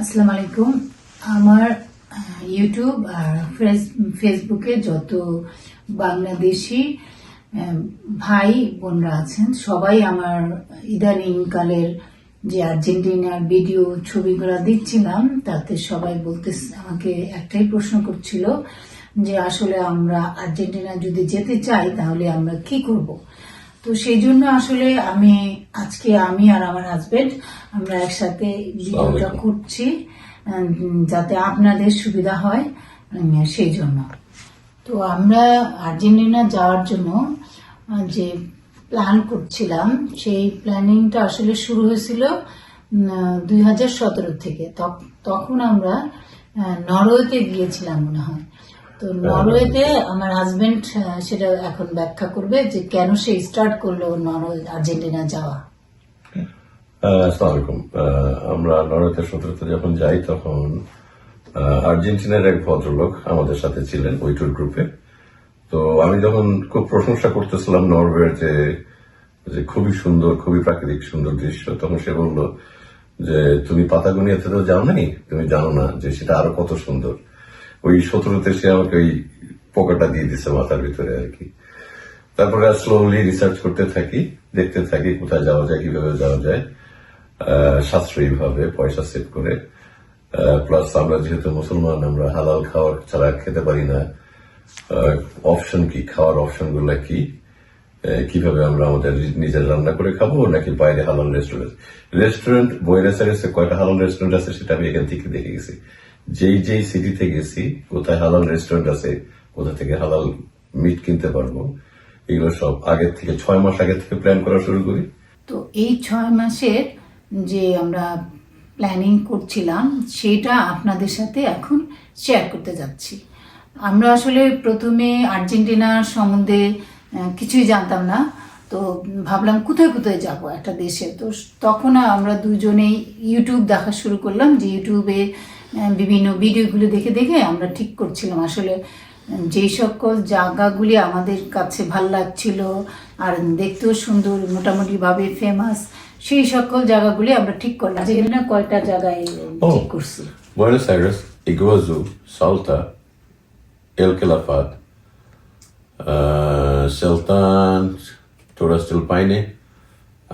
আসসালামু আলাইকুম। আমার ইউটিউব আর ফেস- ফেসবুকে যত বাংলাদেশি ভাই বোনরা আছেন, সবাই আমার ইদানিং কালের যে আর্জেন্টিনার ভিডিও ছবিগুলো দিচ্ছিলাম তাতে সবাই বলতে আমাকে একটাই প্রশ্ন করছিল যে আসলে আমরা আর্জেন্টিনা যদি যেতে চাই, তাহলে আমরা কি করব? তো সেই জন্য আসলে আমি আজকে আমি আর আমার হাজবেন্ড আমরা একসাথে ভিডিওটা করছি যাতে আপনাদের সুবিধা হয় সেই জন্য। তো আমরা আর্জেন্টিনা যাওয়ার জন্য যে প্ল্যান করছিলাম সেই প্ল্যানিংটা আসলে শুরু হয়েছিল দুই হাজার সতেরো থেকে। তখ- তখন আমরা নরওয়েতে গিয়েছিলাম মনে হয়। তো নরওয়েতে আমার হাজবেন্ড সেটা এখন ব্যাখ্যা করবে যে কেন সে স্টার্ট করল নরওয়ে, আর্জেন্টিনা যাওয়া। আসসালামু আমরা নরওয়েতে সতেরোতে যখন যাই তখন আর্জেন্টিনার এক ভদ্রলোক আমাদের সাথে ছিলেন ওই ট্যুর গ্রুপে তো আমি যখন খুব প্রশংসা করতেছিলাম নরওয়ের যে যে খুবই সুন্দর, খুবই প্রাকৃতিক সুন্দর দৃশ্য, তখন সে বলল যে, তুমি পাতাগনিয়াতে তো যাও নাই তুমি জানো না যে সেটা আরও কত সুন্দর। ওই সতেরোতে সে আমাকে ওই পোকাটা দিয়ে দিছে মাথার ভিতরে আর কি। তারপরে স্লোলি রিসার্চ করতে থাকি, দেখতে থাকি কোথায় যাওয়া যায়, কীভাবে যাওয়া যায়। সাশ্রয়ী ভাবে পয়সা সেভ করে। প্লাস আমরা যেহেতু মুসলমান, আমরা হালাল খাওয়ার ছাড়া খেতে পারি না। অপশন কি? খাওয়ার অপশনগুলা কি? কীভাবে আমরা আমাদের নিজের রান্না করে খাব নাকি বাইরে হালাল রেস্টুরেন্ট রেস্টুরেন্ট বয়েনাস আইরেসে কয়টা হালাল রেস্টুরেন্ট আছে সেটা আমি এখান থেকে দেখে গেছি। যেই যেই সিটিতে গেছি, কোথায় হালাল রেস্টুরেন্ট আছে, কোথা থেকে হালাল মিট কিনতে পারব, এগুলো সব আগের থেকে, ছয় মাস আগে থেকে প্ল্যান করা শুরু করি। তো এই ছয় মাসের যে আমরা প্ল্যানিং করছিলাম, সেটা আপনাদের সাথে এখন শেয়ার করতে যাচ্ছি। আমরা আসলে প্রথমে আর্জেন্টিনার সম্বন্ধে কিছুই জানতাম না। তো ভাবলাম কোথায় কোথায় যাব একটা দেশে। তো তখন আমরা দুজনেই ইউটিউব দেখা শুরু করলাম যে ইউটিউবে বিভিন্ন ভিডিওগুলো দেখে দেখে আমরা ঠিক করছিলাম। আসলে যেই সকল জায়গাগুলি আমাদের কাছে ভালো লাগছিল আর দেখতেও সুন্দর মোটামুটিভাবে ফেমাস সেই সকল জায়গাগুলি আমরা ঠিক করলাম। যে না কয়টা জায়গায়। ঠিক করছি? Buenos Aires Iguazu Salta El Calafate Chalten Torres del Paine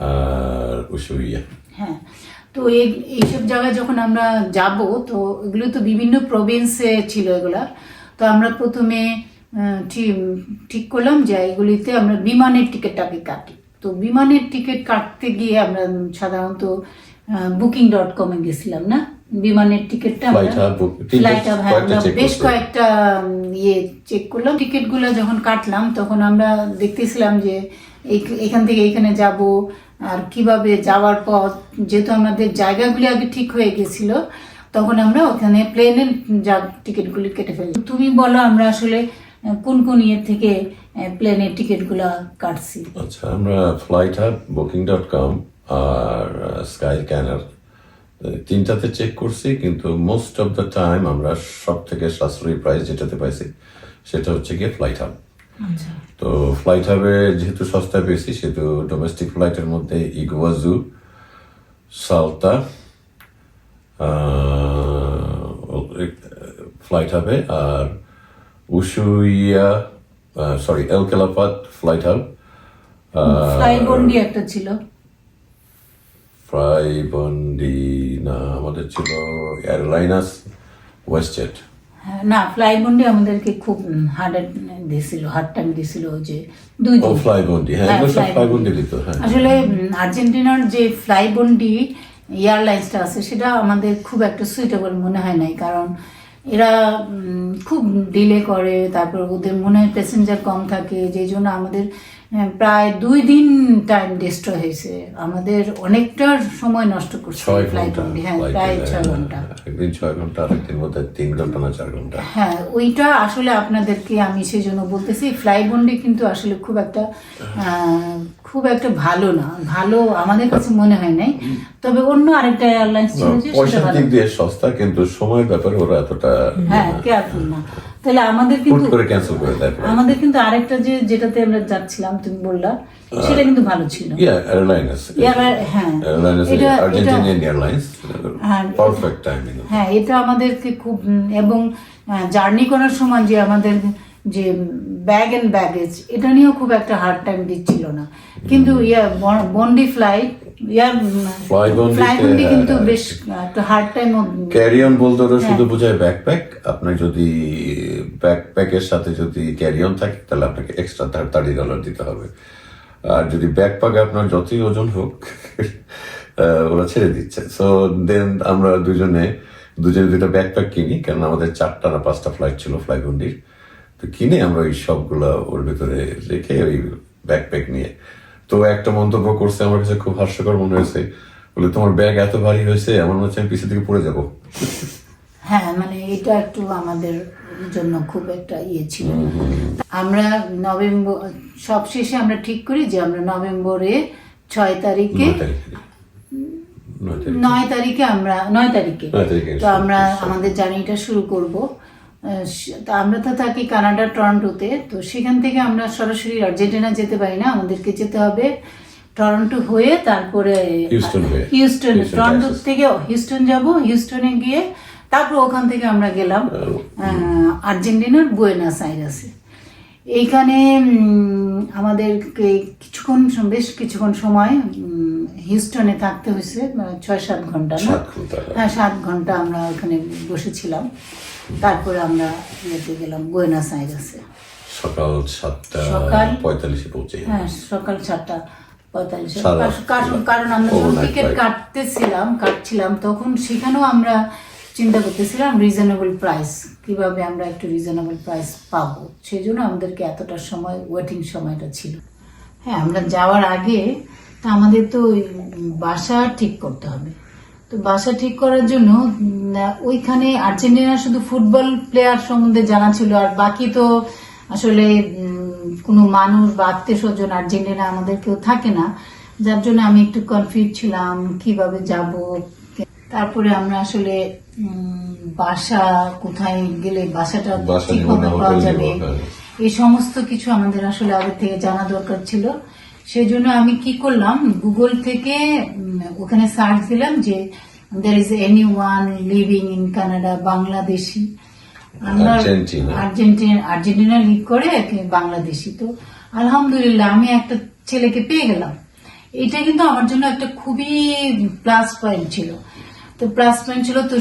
আর উসুইয়া হ্যাঁ। তো এইসব জায়গায় যখন আমরা যাব তো এগুলো তো বিভিন্ন প্রভিন্সে ছিল এগুলা। তো আমরা প্রথমে ঠিক করলাম যে এগুলিতে আমরা বিমানের টিকিটটাকে কাটি। তো বিমানের টিকিট কাটতে গিয়ে আমরা সাধারণত বুকিং ডট কমে গেছিলাম না? বিমানের টিকিটটা হ্যাঁ আমরা বেশ কয়েকটা ইয়ে চেক করলাম। টিকিটগুলো যখন কাটলাম তখন আমরা দেখতেছিলাম যে এই- এখান থেকে এখানে যাব আর কীভাবে যাওয়ার পথ, যেহেতু আমাদের জায়গাগুলি আগে ঠিক হয়ে গেছিল, তখন আমরা ওখানে প্লেনের যা টিকিটগুলি কেটে ফেলি তুমি বলো আমরা আসলে কোন কোন ইয়ে থেকে প্লেনের টিকিটগুলো কাটছি? আচ্ছা আমরা flight hub booking dot com আর স্কাই ক্যানার তিনটাতে চেক করছি, কিন্তু মোস্ট অফ দ্য টাইম আমরা সব থেকে সাশ্রয়ী প্রাইস যেটাতে পাইছি, সেটা হচ্ছে গিয়ে ফ্লাইট হাব তো ফ্লাইট হবে যেহেতু সস্তায় পেয়েছি সেহেতু ডোমেস্টিক ফ্লাইটের মধ্যে ইগুয়াজু সালতা ফ্লাইট হবে আর Ushuaia sorry El Calafate flight hub Flybondi একটা ছিল। ফ্রাই বন্ডি না আমাদের ছিল এয়ারলাইনাস ওয়েস্টজেট না ফ্লাই বন্ডি আমাদেরকে খুব হার্ড দিয়েছিল হার্ড টাইম দিয়েছিল ওই যে দুই দিন। ফ্লাই বন্ডি হ্যাঁ হ্যাঁ, ফ্লাই বন্ডি দিত হ্যাঁ। আসলে আর্জেন্টিনার যে ফ্লাই বন্ডি এয়ারলাইন্সটা আছে সেটা আমাদের খুব একটা সুইটেবল মনে হয় নাই কারণ এরা খুব ডিলে করে তারপর ওদের মনে হয় প্যাসেঞ্জার কম থাকে যেই জন্য আমাদের প্রায় দুই দিন টাইম ডিস্ট্রয় হয়েছে। আমাদের অনেকটা সময় নষ্ট করছে ছয় ফ্লাই বন্ডি হ্যাঁ প্রায় ছয় হ্যাঁ, ঘণ্টা। একদিন ছয় ঘণ্টা আরেকদিন বোধ তিন ঘণ্টা না চার ঘণ্টা। হ্যাঁ ওইটা আসলে আপনাদেরকে আমি সেই জন্য বলতেছি ফ্লাই বন্ডি কিন্তু আসলে খুব একটা খুব একটা ভালো না। ভালো আমাদের কাছে মনে হয় নাই। তবে অন্য আরেকটা এয়ারলাইন্স ছিল যে পয়সার দিক দিয়ে সস্তা কিন্তু সময়ের ব্যাপারে ওরা এতটা হ্যাঁ কেয়ারফুল না। তাহলে আমাদের কিন্তু করে ক্যান্সেল করে দেয় আমাদের কিন্তু আরেকটা যে যেটাতে আমরা যাচ্ছিলাম তুমি বললা সেটা কিন্তু ভালো ছিল। Yeah, airlines. এবার হ্যাঁ। এটা এটা Argentinian Airlines. হ্যাঁ, হ্যাঁ এটা আমাদেরকে খুব এবং জার্নি করার সময় যে আমাদের যে ব্যাগ এন্ড ব্যাগেজ এটা নিয়েও খুব একটা হার্ড টাইম দিচ্ছিল না। কিন্তু ইয়া বন্ডি ফ্লাইট ইয়ার ফ্লাই বন্ডি কিন্তু হ্যাঁ, বেশ একটা হার্ড টাইম ক্যারি অন বলতে ওরা হ্যাঁ। শুধু বোঝায় ব্যাকপ্যাক আপনার যদি ব্যাকপ্যাকের সাথে যদি ক্যারি অন থাকে, তাহলে আপনাকে এক্সট্রা থার্টি ডলার দিতে হবে। আর যদি ব্যাকপ্যাকে আপনার যতই ওজন হোক ওরা ছেড়ে দিচ্ছে। সো দেন আমরা দুজনে দুজনে দুটো ব্যাকপ্যাক কিনি কারণ আমাদের চারটা না পাঁচটা ফ্লাইট ছিল ফ্লাইগুন্ডির তো কিনে আমরা ওই সবগুলা ওর ভিতরে রেখে ওই ব্যাকপ্যাক নিয়ে। তো একটা মন্তব্য করছে, আমার কাছে খুব হাস্যকর মনে হয়েছে। বলে, তোমার ব্যাগ এত ভারী হয়েছে, আমার মনে হচ্ছে আমি পিছিয়ে থেকে পড়ে যাব। হ্যাঁ মানে এটা একটু আমাদের জন্য খুব একটা ইয়ে ছিল। আমরা নভেম্বর সবশেষে আমরা ঠিক করি যে আমরা নভেম্বরে ছয় তারিখে নয় তারিখে। আমরা নয় তারিখে। তো আমরা আমাদের জার্নিটা শুরু করব। আমরা তো থাকি কানাডা টরন্টোতে। তো সেখান থেকে আমরা সরাসরি আর্জেন্টিনা যেতে পারি না। আমাদেরকে যেতে হবে টরন্টো হয়ে তারপরে হিউস্টন, টরন্টো থেকে হিউস্টন যাব। হিউস্টনে গিয়ে তারপর ওখান থেকে আমরা গেলাম আর্জেন্টিনার বুয়েনাস আইরাসে। এইখানে আমাদেরকে কিছুক্ষণ বেশ কিছুক্ষণ সময় হিউস্টনে থাকতে হয়েছে মানে ছয় সাত ঘণ্টা না হ্যাঁ সাত ঘণ্টা আমরা ওখানে বসেছিলাম। তারপরে আমরা ইয়েতে গেলাম বুয়েনাস আইরাসে। সকাল সাতটা সকাল- পঁয়তাল্লিশে পৌঁছে হ্যাঁ সকাল সাতটা পঁয়তাল্লিশ। কারণ আমরা যখন টিকিট. কাটতেছিলাম কাটছিলাম তখন সেখানেও আমরা চিন্তা করতেছিলাম রিজনেবল প্রাইস কীভাবে আমরা একটু রিজনেবল প্রাইস পাবো। সেই জন্য আমাদেরকে এতটা সময় ওয়েটিং সময়টা ছিল। হ্যাঁ আমরা যাওয়ার আগে তা আমাদের তো ওই বাসা ঠিক করতে হবে। তো বাসা ঠিক করার জন্য ওইখানে আর্জেন্টিনার শুধু ফুটবল প্লেয়ার সম্বন্ধে জানা ছিল, আর বাকি তো আসলে কোনো মানুষ বা আত্মীয় স্বজন আর্জেন্টিনা আমাদের কেউ থাকে না। যার জন্য আমি একটু কনফিউজ ছিলাম, কীভাবে যাব তারপরে আমরা আসলে বাসা কোথায় গেলে বাসাটা বাসা ঠিক নিব পাওয়া যাবে হ্যাঁ। এই সমস্ত কিছু আমাদের আসলে আগে থেকে জানা দরকার ছিল। সেই জন্য আমি কি করলাম গুগল থেকে ওখানে সার্চ দিলাম যে there is anyone living in Canada Bangladeshi. আমরা আর্জেন্টিনা। আর্জেন্টিনা আর্জেন্টিনা লিভ করে বাংলাদেশি। তো আলহামদুলিল্লাহ আমি একটা ছেলেকে পেয়ে গেলাম। এটা কিন্তু আমার জন্য একটা খুবই প্লাস পয়েন্ট ছিল। তো প্লাস পয়েন্ট ছিল তো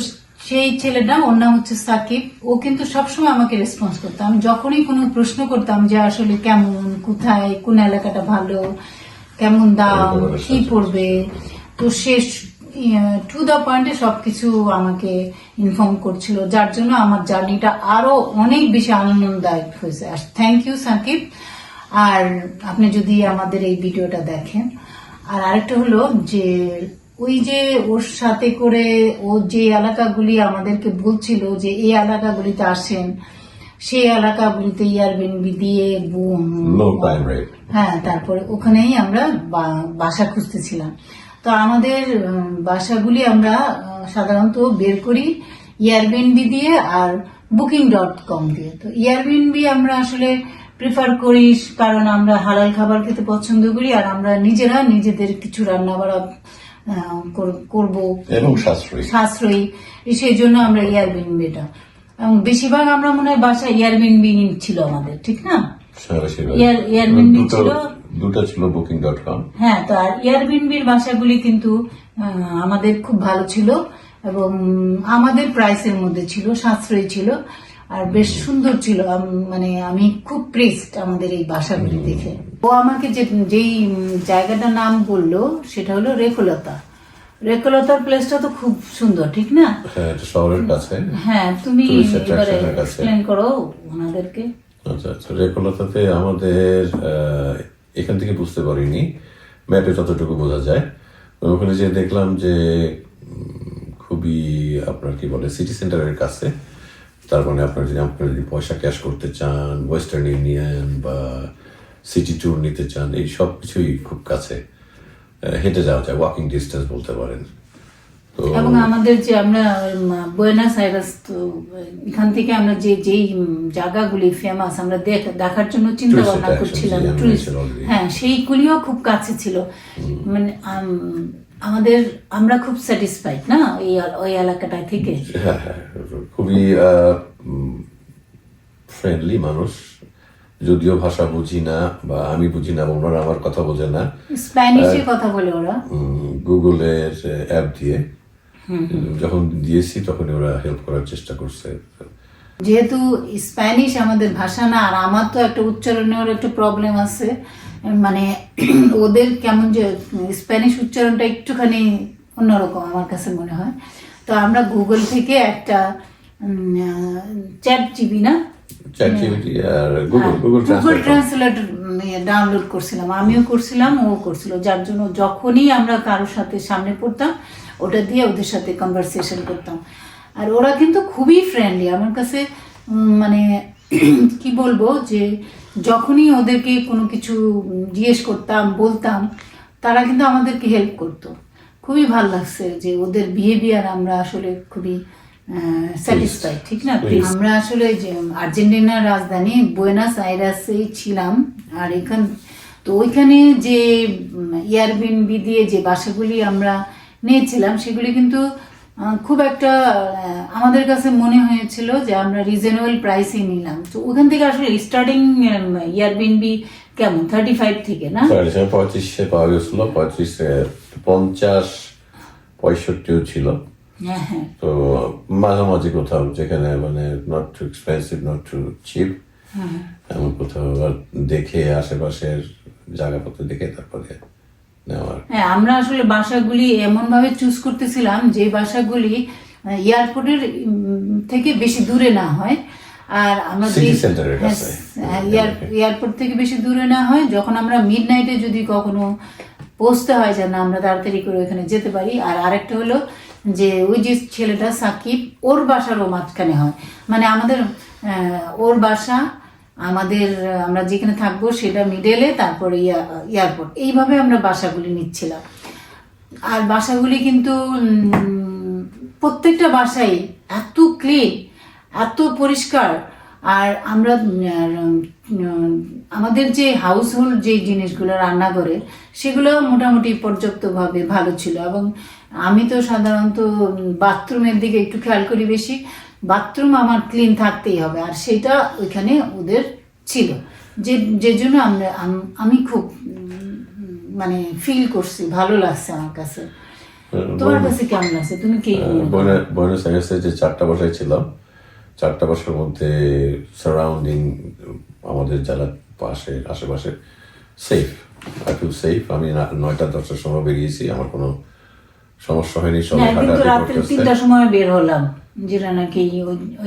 সেই ছেলেটা ওর নাম হচ্ছে সাকিব। ও কিন্তু সবসময় আমাকে রেসপন্স করতো। আমি যখনই কোনো প্রশ্ন করতাম যে আসলে কেমন কোথায় কোন এলাকাটা ভালো কেমন দাম কি পড়বে তো সে টু দ্য পয়েন্টে সবকিছু আমাকে ইনফর্ম করছিল যার জন্য আমার জার্নিটা আরও অনেক বেশি আনন্দদায়ক হয়েছে। আর থ্যাংক ইউ সাকিব। আর আপনি যদি আমাদের এই ভিডিওটা দেখেন আর আরেকটা হলো যে ওই যে ওর সাথে করে ও যে এলাকাগুলি আমাদেরকে বলছিল যে এই এলাকাগুলিতে আসেন সেই এলাকাগুলিতে ইয়ারবিনবি দিয়ে হ্যাঁ তারপরে ওখানেই আমরা বাসা খুঁজতেছিলাম। তো আমাদের বাসাগুলি আমরা সাধারণত বের করি ইয়ারবিএনবি দিয়ে আর বুকিং ডট কম দিয়ে। তো ইয়ারবিএনবি আমরা আসলে প্রিফার করি কারণ আমরা হালাল খাবার খেতে পছন্দ করি আর আমরা নিজেরা নিজেদের কিছু রান্না বাড়া করব। এবং সাশ্রয়ী। সাশ্রয়ী। সেই জন্য আমরা ইয়ারবিএনবিটা এবং বেশিরভাগ আমরা মনে হয় বাসা ইয়ারবিএনবি ছিল আমাদের ঠিক না? ছিল। দুটো ছিল বুকিং ডট কম হ্যাঁ তো আর এয়ারবিনবির বাসাগুলি কিন্তু আমাদের খুব ভালো ছিল এবং আমাদের প্রাইসের মধ্যে ছিল সাশ্রয়ী ছিল। আর বেশ সুন্দর ছিল। মানে আমি খুব প্রেসড আমাদের এই বাসাগুলি দেখে। ও আমাকে যে যেই জায়গাটার নাম বলল সেটা হলো রেকুলতা। রেকুলতার প্লেসটা তো খুব সুন্দর ঠিক না? হ্যাঁ শহরের কাছে। হ্যাঁ তুমি এবারে। এক্সপ্লেন করো ওনাদেরকে। আচ্ছা আচ্ছা রেকলতাতে আমাদের এখান থেকে বুঝতে পারিনি। ম্যাপে যতটুকু বোঝা যায়। ওখানে যে দেখলাম যে খুবই আপনার কি বলে সিটি সেন্টারের কাছে। তার মানে আপনার যদি আপনার যদি পয়সা ক্যাশ করতে চান ওয়েস্টার্ন ইউনিয়ন বা সিটি ট্যুর নিতে চান এই সব কিছুই খুব কাছে। হেঁটে যাওয়া যায় ওয়াকিং ডিস্টেন্স বলতে পারেন। এবং আমাদের যে আমরা বুয়েনাস আইরাস তো এখান থেকে আমরা যে যেই জায়গাগুলি ফেমাস আমরা দেখ- দেখার জন্য চিন্তা ভাবনা করছিলাম. হ্যাঁ সেইগুলিও খুব কাছে ছিল। মানে আমাদের আমরা খুব স্যাটিসফাইড না? ওই ওই এলাকাটা থেকে। হ্যাঁ হ্যাঁ খুবই ফ্রেন্ডলি মানুষ। যদিও ভাষা বুঝি না বা আমি বুঝি না ওনারা আমার কথা বোঝে না। স্প্যানিশে কথা বলে ওরা। গুগলের অ্যাপ দিয়ে। যখন দিয়েছি তখন ওরা হেল্প করার চেষ্টা করছে। যেহেতু স্প্যানিশ আমাদের ভাষা না আর আমার তো একটা উচ্চারণের একটু প্রবলেম আছে। মানে ওদের কেমন যে স্প্যানিশ উচ্চারণটা একটুখানি অন্যরকম আমার কাছে মনে হয়। তো আমরা গুগল থেকে একটা চ্যাট জিবি না চ্যাট জিপিটি আর Google Google Google translate translate download করছিলাম আমিও করছিলাম ও করছিল যার জন্য যখনই আমরা কারোর সাথে সামনে পড়তাম ওটা দিয়ে ওদের সাথে কনভারসেশন করতাম। আর ওরা কিন্তু খুবই ফ্রেন্ডলি আমার কাছে মানে কি বলব যে যখনই ওদেরকে কোনো কিছু জিজ্ঞেস করতাম বলতাম তারা কিন্তু আমাদেরকে হেল্প করতো। খুবই ভালো লাগছে যে ওদের বিহেভিয়ার আমরা আসলে খুবই স্যাটিসফাইড ঠিক না? আমরা আসলে আর্জেন্টিনার রাজধানী বুয়েনাস আইরাসেই ছিলাম আর এখান তো ওইখানে যে ইয়ারবিনবি দিয়ে যে বাসাগুলি আমরা নিয়েছিলাম সেগুলি কিন্তু খুব একটা আমাদের কাছে মনে হয়েছিল যে আমরা রিজনেবল প্রাইসেই নিলাম। তো ওখান থেকে আসলে স্টার্টিং ইয়ারবিনবি কেমন? থার্টি ফাইভ থেকে না? পঁয়ত্রিশে পাওয়া গেছিল পঁয়ত্রিশে পঞ্চাশ পঁয়ষট্টিও ছিল। তো মাঝামাঝি কোথাও যেখানে মানে not too expensive not too cheap এমন কোথাও দেখে আশেপাশের জায়গাপত্র দেখে তারপরে হ্যাঁ আমরা আসলে বাসাগুলি এমন ভাবে চুজ করতেছিলাম যে বাসাগুলি এয়ারপোর্টের থেকে বেশি দূরে না হয়। আর আমরা এর হ্যাঁ। হ্যাঁ, এয়ার- এয়ারপোর্ট থেকে বেশি দূরে না হয়। যখন আমরা মিড নাইটে যদি কখনো পৌঁছতে হয় যেন আমরা তাড়াতাড়ি করে ওখানে যেতে পারি। আর আরেকটা হলো যে ওই যে ছেলেটা সাকিব, ওর বাসারও মাঝখানে হয়। মানে আমাদের ওর বাসা, আমাদের, আমরা যেখানে থাকব সেটা মিডেলে তারপরে এয়ারপোর্ট এইভাবে আমরা বাসাগুলি নিচ্ছিলাম। আর বাসাগুলি কিন্তু প্রত্যেকটা বাসাই এত ক্লিন এত পরিষ্কার। আর আমরা আমাদের যে হাউস হোল্ড যে জিনিসগুলো রান্না করে, সেগুলো মোটামুটি পর্যাপ্তভাবে ভালো ছিল। এবং আমি তো সাধারণত বাথরুমের দিকে একটু খেয়াল করি বেশি। বাথরুম আমার ক্লিন থাকতেই হবে আর সেটা ওইখানে ওদের ছিল। যে যে জন্য আমরা আমি খুব মানে ফিল করছি ভালো লাগছে আমার কাছে। তোমার কাছে কেমন লাগছে? তুমি কি বয়নস আইরেসে যে চারটা বাসায় ছিলাম। চারটা বাসার মধ্যে সারাউন্ডিং আমাদের যারা পাশে আশেপাশে সেফ আই ফিল সেফ আমি নয়টা দশটার সময় বেরিয়েছি আমার কোনো সমস্যা হয়নি সবাই হ্যাঁ কিন্তু রাত্রে তিনটার সময় বের হলাম যেটা নাকি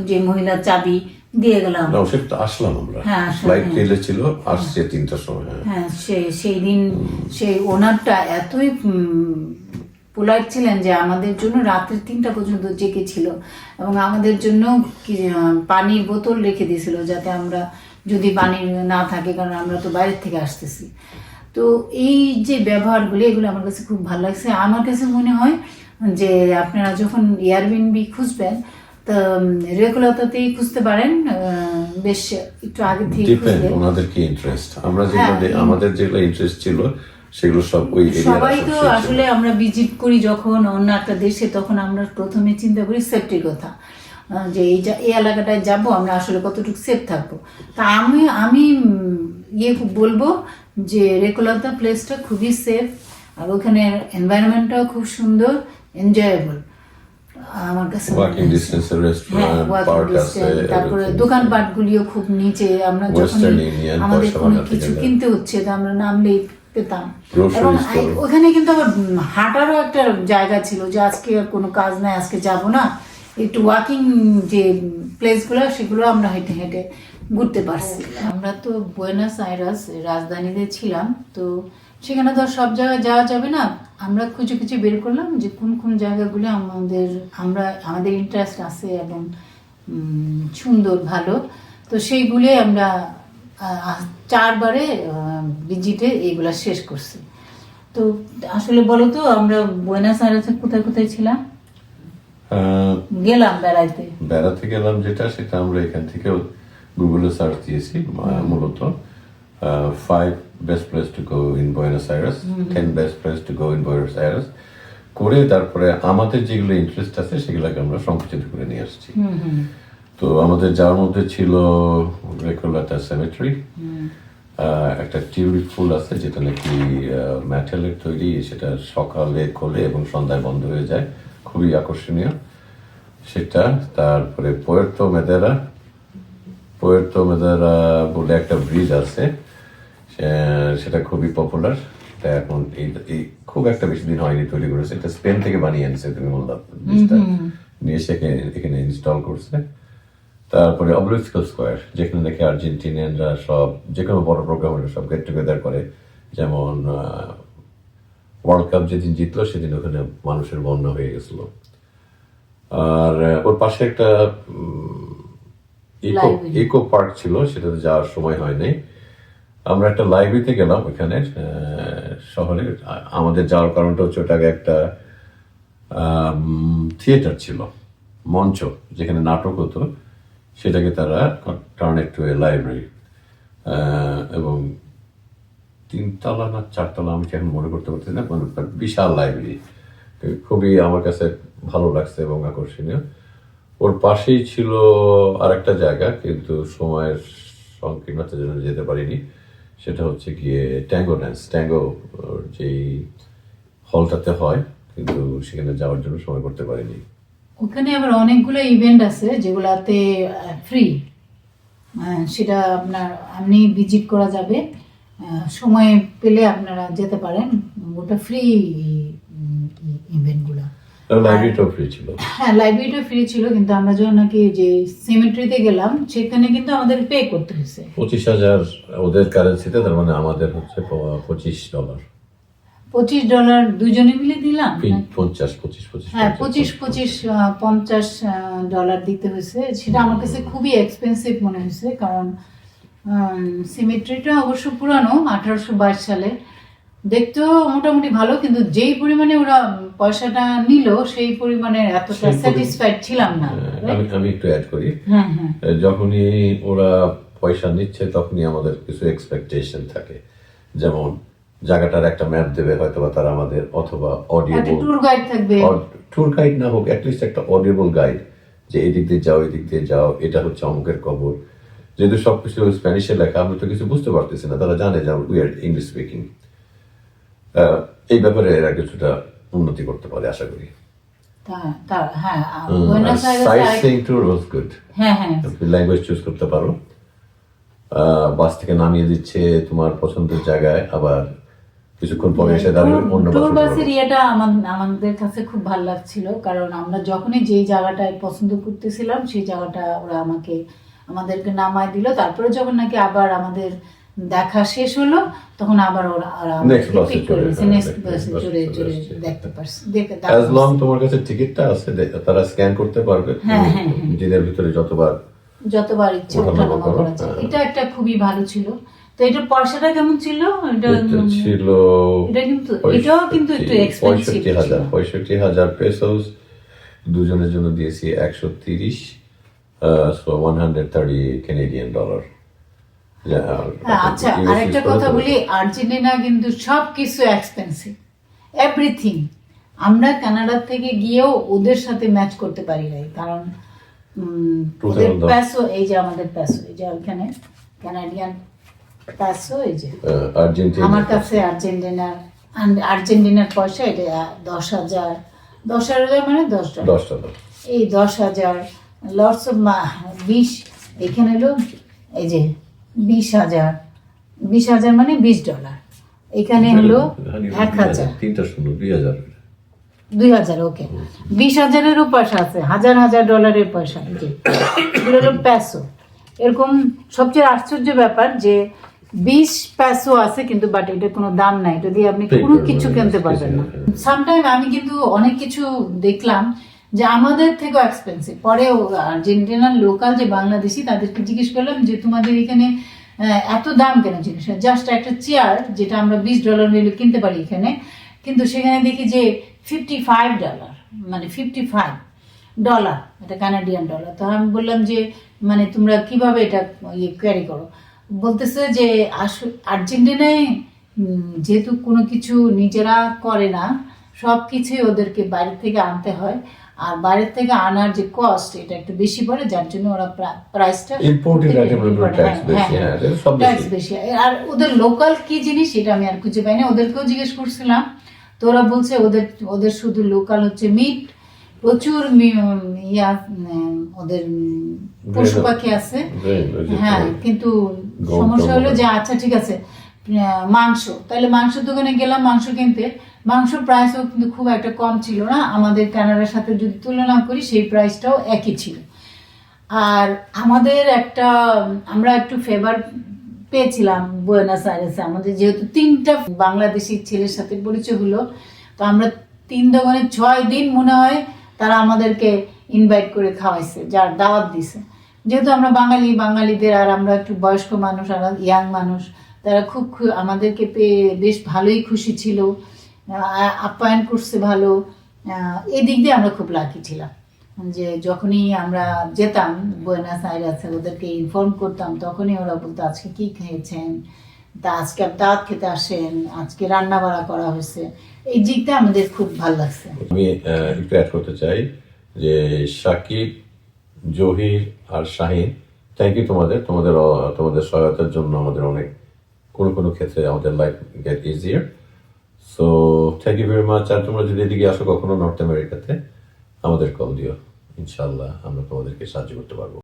যে মহিলার চাবি দিয়ে গেলাম। না সেটা তো আসলাম আমরা। হ্যাঁ, আসলাম, ফ্লাইট হ্যাঁ। ছিল আসছে তিনটার সময় হ্যাঁ। হ্যাঁ সে সেই দিন সেই ওনারটা এতই পোলাইট ছিলেন যে আমাদের জন্য রাত্রে তিনটা পর্যন্ত জেগে ছিল এবং আমাদের জন্য পানির বোতল রেখে দিয়েছিল যাতে আমরা যদি পানি না থাকে কারণ আমরা তো বাইরের থেকে আসতেছি। তো এই যে ব্যবহারগুলো এগুলো আমার কাছে খুব ভালো লাগছে। আমার কাছে মনে হয় যে আপনারা যখন এয়ারবিনবি খুঁজবেন তা রেগুলারতাতেই খুঁজতে পারেন বেশ একটু আগে থেকে ডিপেন্ড ওনাদের কি ইন্টারেস্ট আমরা যেগুলো হ্যাঁ। আমাদের যেগুলো ইন্টারেস্ট ছিল সেগুলো সব ওই সবাই তো আসলে আমরা ভিজিট করি যখন অন্য একটা দেশে তখন আমরা প্রথমে চিন্তা করি সেফটির কথা। যে এই যা- এই এলাকাটায় যাব আমরা আসলে কতটুকু সেফ থাকব। তা আমি আমি ইয়ে বলব যে রেকুলারদা প্লেসটা খুবই সেফ আর ওখানে এনভায়রনমেন্টটাও খুব সুন্দর এনজয়েবল আমার কাছে ওয়াকিং। হ্যাঁ, রেস্টুরেন্ট পার্ক আছে তারপরে খুব নিচে আমরা যখন আমাদের কোনো কিছু কিনতে হচ্ছে তো আমরা নামলেই পেতাম। এবং ওখানে কিন্তু আবার হাঁটারও একটা জায়গা ছিল যে আজকে কোনো কাজ নাই আজকে যাব না। একটু ওয়াকিং যে প্লেসগুলো সেগুলো আমরা হেঁটে হেঁটে ঘুরতে পারছি। আমরা তো বুয়েনাস আইরাস রাজধানীতে ছিলাম, তো সেখানে আর সব জায়গায় যাওয়া যাবে না? আমরা খুঁজে খুঁজে বের করলাম যে কোন কোন জায়গাগুলো আমাদের, আমরা, আমাদের ইন্টারেস্ট আছে এবং সুন্দর, ভালো। তো সেইগুলো আমরা চারবারে ভিজিটে এইগুলা শেষ করছি। তো আসলে বলো তো আমরা বুয়েনাস আইরাসে কোথায় কোথায় ছিলাম? গেলাম বেড়াইতে। বেড়াতে গেলাম যেটা সেটা আমরা এখান থেকেও গুগলে সার্চ দিয়েছি মূলত five best place to go in Buenos Aires ten best place to go in Buenos Aires করে তারপরে আমাদের যেগুলো ইন্টারেস্ট আছে সেগুলোকে আমরা সংকুচিত করে নিয়ে আসছি। তো আমাদের যাওয়ার মধ্যে ছিল রেকোলাটা সেমেট্রি একটা টিউলিপ ফুল আছে যেটা নাকি ম্যাটেলের তৈরি সেটা সকালে খোলে এবং সন্ধ্যায় বন্ধ হয়ে যায়। খুবই আকর্ষণীয়। সেটা তারপরে পোয়ের্তো মেদেরা পোয়ের্তো মেদেরা বলে একটা ব্রিজ আছে সেটা খুবই পপুলার এখন এই খুব একটা বেশি দিন হয়নি তৈরি করেছে। এটা স্পেন থেকে বানিয়ে এনেছে তুমি বললাম ব্রিজটা নিয়ে এসে এখানে এখানে ইনস্টল করছে। তারপরে অবলিস্কো স্কোয়ার যেখানে দেখে আর্জেন্টিনিয়ানরা সব যে কোনো বড় প্রোগ্রাম সব গেট টুগেদার করে। যেমন ওয়ার্ল্ড কাপ যেদিন জিতলো সেদিন ওখানে মানুষের বন্যা হয়ে গেছিল। আর ওর পাশে একটা ইকো ইকো পার্ক ছিল সেটাতে যাওয়ার সময় হয়নি আমরা একটা লাইব্রেরিতে গেলাম ওখানে শহরে। আমাদের যাওয়ার কারণটা হচ্ছে ওটাকে একটা থিয়েটার ছিল মঞ্চ যেখানে নাটক হতো। সেটাকে তারা টার্ন টু এ লাইব্রেরি এবং তিনতলা না চারতলা আমি এখন মনে করতে পারছি না মানে বিশাল লাইব্রেরি খুবই আমার কাছে ভালো লাগছে এবং আকর্ষণীয়। ওর পাশেই ছিল আরেকটা জায়গা, কিন্তু সময়ের সংকীর্ণতার জন্য যেতে পারিনি। সেটা হচ্ছে গিয়ে ট্যাঙ্গো ড্যান্স ট্যাঙ্গো যেই হলটাতে হয়, কিন্তু সেখানে যাওয়ার জন্য সময় করতে পারিনি। ওখানে আবার অনেকগুলো ইভেন্ট আছে, যেগুলাতে ফ্রি সেটা আপনার, আপনি ভিজিট করা যাবে। সময় পেলে আপনারা যেতে পারেন। ওটা ফ্রি ইভেন্টগুলো লাইব্রেরিটাও ফ্রি ছিল। হ্যাঁ লাইব্রেরিটা ফ্রি ছিল কিন্তু আমরা যখন নাকি যে সিমেট্রিতে গেলাম সেখানে কিন্তু আমাদের পে করতে হয়েছে। পঁচিশ হাজার ওদের কারেন্সিতে তার মানে আমাদের হচ্ছে পঁচিশ ডলার পঁচিশ ডলার দুজনে মিলে দিলাম? পঞ্চাশ পঁচিশ পঁচিশ হ্যাঁ পঁচিশ পঁচিশ পঞ্চাশ ডলার দিতে হয়েছে। সেটা আমার কাছে খুবই এক্সপেন্সিভ মনে হয়েছে কারণ সিমেট্রিটা অবশ্য পুরানো আঠারোশো বাইশ সালে। দেখতেও মোটামুটি ভালো কিন্তু যেই পরিমাণে ওরা পয়সাটা নিল সেই পরিমাণে এতটা স্যাটিসফাইড ছিলাম না আমি আমি একটু অ্যাড করি। হ্যাঁ হ্যাঁ। যখনই ওরা পয়সা নিচ্ছে তখনই আমাদের কিছু এক্সপেকটেশন থাকে। যেমন জায়গাটার একটা ম্যাপ দেবে হয়তো বা তারা আমাদের অথবা একটা অডিয়েবল ট্যুর গাইড থাকবে ট্যুর গাইড না হোক অ্যাটলিস্ট একটা অডিয়েবল গাইড যে এদিক দিয়ে যাও এদিক দিয়ে যাও এটা হচ্ছে অমুকের কবর। যেহেতু সবকিছু স্প্যানিশে লেখা আমি তো কিছু বুঝতে পারতেছি না তারা জানে যে উই আর ইংলিশ স্পিকিং এই ব্যাপারে এরা কিছুটা উন্নতি করতে পারে আশা করি। হ্যাঁ হ্যাঁ হ্যাঁ। তুমি ল্যাঙ্গুয়েজ চুজ করতে পারো। বাস থেকে নামিয়ে দিচ্ছে তোমার পছন্দের জায়গায় আবার কিছুক্ষণ পরে এসে দাঁড়িয়ে অন্য বাসের ইয়েটা আমাদের কাছে খুব ভালো লাগছিল কারণ আমরা যখনই যেই জায়গাটায় পছন্দ করতেছিলাম সেই জায়গাটা ওরা আমাকে আমাদেরকে নামায় দিল। তারপরে যখন নাকি আবার আমাদের দেখা শেষ হলো তখন আবার ওরা। দেখতে পারছি অ্যাজ লং তোমার কাছে টিকিটটা আছে তারা স্ক্যান করতে পারবে হ্যাঁ, হ্যাঁ, হ্যাঁ। দিনের ভিতরে যতবার যতবার ইচ্ছা ওঠানামা ওঠানামা করা যায়। এটা একটা খুবই ভালো ছিল তো এটার পয়সাটা কেমন ছিল এটা এটা ছিল এটা কিন্তু এটাও কিন্তু একটু এক্সপেন্সিভ পঁয়ষট্টি হাজার পঁয়ষট্টি হাজার পেসোস দুজনের জন্য দিয়েছি একশো তিরিশ one hundred thirty Canadian dollar আচ্ছা আরেকটা কথা বলি আর্জেন্টিনা কিন্তু সব কিছু এক্সপেন্সিভ এভরিথিং আমরা কানাডা থেকে গিয়েও ওদের সাথে ম্যাচ করতে পারি নাই কারণ ওদের প্যাসো এই যে আমাদের প্যাসো এই যে ওইখানে কানাডিয়ান প্যাসো এই যে। আমার কাছে আর্জেন্টিনার আর্জেন্টিনার পয়সা এটা দশ হাজার দশ হাজার মানে দশ ডলার এই দশ হাজার লটস অফ বিশ এখানে হলো এই যে বিশ হাজার। বিশ হাজার মানে বিশ ডলার। এখানে হলো এক হাজার। তিনটা শূন্য দুই হাজার। দুই হাজার ওকে বিশ হাজারেরও পয়সা আছে হাজার হাজার ডলারের পয়সা এগুলো হলো প্যাসো এরকম সবচেয়ে আশ্চর্য ব্যাপার যে বিশ প্যাসো আছে কিন্তু বাট এটা কোনো দাম নাই। এটা দিয়ে আপনি কোনো কিছু কিনতে কিছু পারবেন না। সামটাইম আমি কিন্তু অনেক কিছু দেখলাম যে আমাদের থেকেও এক্সপেন্সিভ পরে আর্জেন্টিনার লোকাল যে বাংলাদেশি, তাদেরকে জিজ্ঞেস করলাম যে, তোমাদের এখানে এত দাম কেন জিনিস জাস্ট একটা চেয়ার যেটা আমরা বিশ ডলার হলে কিনতে পারি এখানে। কিন্তু সেখানে দেখি যে ফিফটি ফাইভ ডলার মানে ফিফটি ফাইভ ডলার এটা কানাডিয়ান ডলার তো আমি বললাম যে মানে তোমরা কীভাবে এটা ইয়ে ক্যারি করো? বলতেছে যে আর্জেন্টিনায় যেহেতু কোনো কিছু নিজেরা করে না সব কিছুই ওদেরকে বাইরে থেকে আনতে হয়। আর বাইরের থেকে আনার যে কস্ট এটা একটু বেশি পড়ে যার জন্য ওরা প্রাইসটা ট্যাক্স বেশি হ্যাঁ সব বেশি। আর ওদের লোকাল কি জিনিস এটা আমি আর খুঁজে পাইনি ওদেরকেও জিজ্ঞেস করছিলাম। তো ওরা বলছে ওদের ওদের শুধু লোকাল হচ্ছে মিট প্রচুর ইয়া ওদের পশু পাখি আছে। হ্যাঁ কিন্তু সমস্যা হলো যে আচ্ছা ঠিক আছে মাংস। তাহলে মাংস দোকানে গেলাম মাংস কিনতে। মাংস প্রাইসও কিন্তু খুব একটা কম ছিল না। আমাদের কানাডার সাথে যদি তুলনা করি, সেই প্রাইসটাও একই ছিল। আর আমাদের একটা, আমরা একটু ফেভার পেয়েছিলাম বুয়েনাস আইরেসে আমাদের যেহেতু তিনটা বাংলাদেশি ছেলের সাথে পরিচয় হলো, তো আমরা তিন দোকানে ছয় দিন মনে হয় তারা আমাদেরকে ইনভাইট করে খাওয়াইছে, যার দাওয়াত দিছে। যেহেতু আমরা বাঙালি, বাঙালিদের আর আমরা একটু বয়স্ক মানুষ আর ইয়াং মানুষ, তারা খুব আমাদেরকে পেয়ে বেশ ভালোই খুশি ছিল। আপ্যায়ন করছে ভালো এই দিক দিয়ে আমরা খুব লাকি ছিলাম। যে যখনই আমরা যেতাম বুয়েনাস আইরাসে ওদেরকে ইনফর্ম করতাম, তখনই ওরা বলতো, আজকে কি খেয়েছেন? তা আজকে দাঁত খেতে আসেন, আজকে রান্না বাড়া করা হয়েছে। এই দিকটা আমাদের খুব ভালো লাগছে। আমি একটু অ্যাড করতে চাই যে সাকিব, জহির আর শাহিন থ্যাংক ইউ তোমাদের তোমাদের তোমাদের সহায়তার জন্য আমাদের অনেক, কোনো কোনো ক্ষেত্রে আমাদের life get easier so thank you very much আর তোমরা যদি এদিকে আসো কখনো নর্থ আমেরিকাতে আমাদের কল দিও। ইনশাল্লাহ আমরা তোমাদেরকে সাহায্য করতে পারব।